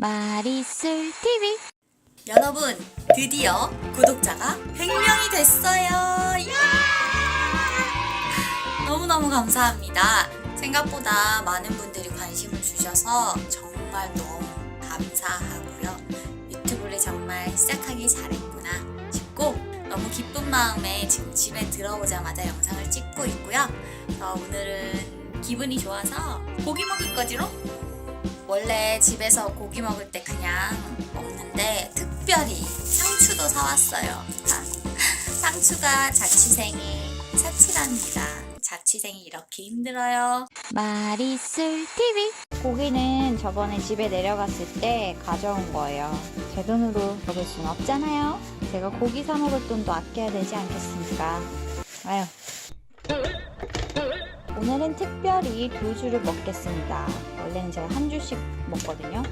마리술 TV 여러분, 드디어 구독자가 100명이 됐어요. 야! 너무너무 감사합니다. 생각보다 많은 분들이 관심을 주셔서 정말 너무 감사하고요. 유튜브를 정말 시작하기 잘했구나 싶고 너무 기쁜 마음에 지금 집에 들어오자마자 영상을 찍고 있고요. 어, 오늘은 기분이 좋아서 고기 먹을 거지로? 원래 집에서 고기 먹을 때 그냥 먹는데 특별히 상추도 사왔어요. 아, 상추가 자취생의 사치랍니다. 자취생이 이렇게 힘들어요. 마리술 TV 고기는 저번에 집에 내려갔을 때 가져온 거예요. 제 돈으로 먹을 순 없잖아요. 제가 고기 사 먹을 돈도 아껴야 되지 않겠습니까? 아유. 특별히 두 줄을 먹겠습니다. 원래는 제가 한 줄씩 먹거든요.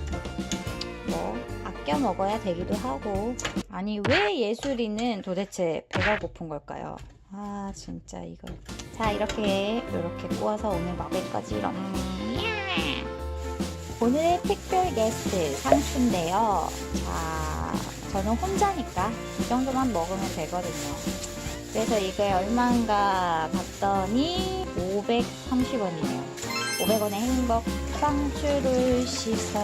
뭐 아껴 먹어야 되기도 하고 아니 왜 예술이는 도대체 배가 고픈 걸까요? 아 진짜 이거 자 이렇게 이렇게 구워서 오늘 먹을 거지롱 오늘의 특별 게스트 상추인데요 자 저는 혼자니까 이 정도만 먹으면 되거든요 그래서 이게 얼마인가 봤더니 530원이네요 500원의 행복 상추를 씻어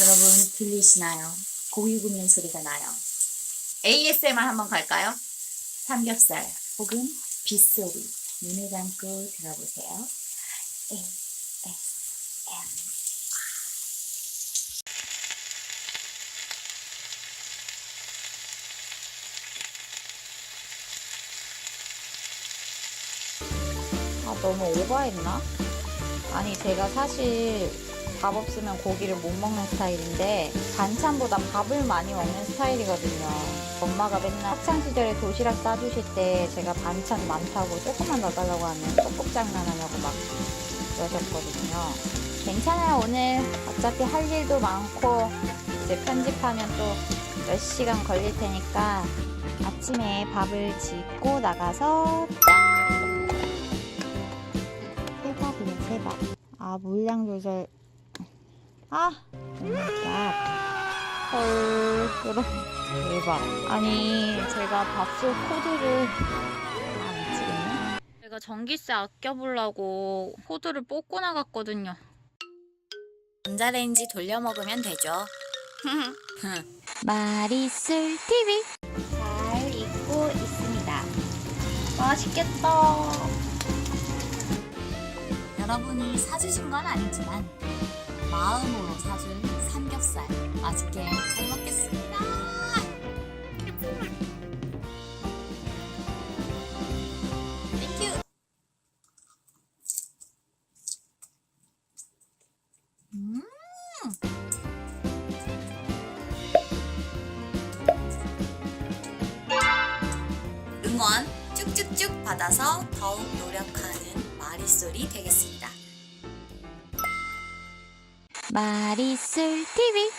여러분 들리시나요? 고기 굽는 소리가 나요. ASMR 한번 갈까요? 삼겹살 혹은 빗소리 눈을 감고 들어보세요. ASMR 아, 너무 오버했나? 아니, 제가 사실 밥 없으면 고기를 못 먹는 스타일인데, 반찬보다 밥을 많이 먹는 스타일이거든요. 엄마가 맨날 학창시절에 도시락 싸주실 때 제가 반찬 많다고 조금만 더 달라고 하면 떡국 장난하냐고 막 그러셨거든요. 괜찮아요, 오늘. 어차피 할 일도 많고, 이제 편집하면 또 몇 시간 걸릴 테니까 아침에 밥을 짓고 나가서 세 아 물량 조절. 아! 헐 그럼 대박. 아니 제가 밥솥 코드를 아 미치겠네. 제가 전기세 아껴보려고 코드를 뽑고 나갔거든요. 전자레인지 돌려 먹으면 되죠. 마리술 TV 잘 익고 있습니다. 맛있겠다 여러분이 사주신 건 아니지만 마음으로 사준 삼겹살 맛있게 잘 먹겠습니다. 땡큐. 음. 응원 쭉쭉쭉 받아서 더욱 노력하는 마리솔이 되겠습니다. 마리술 TV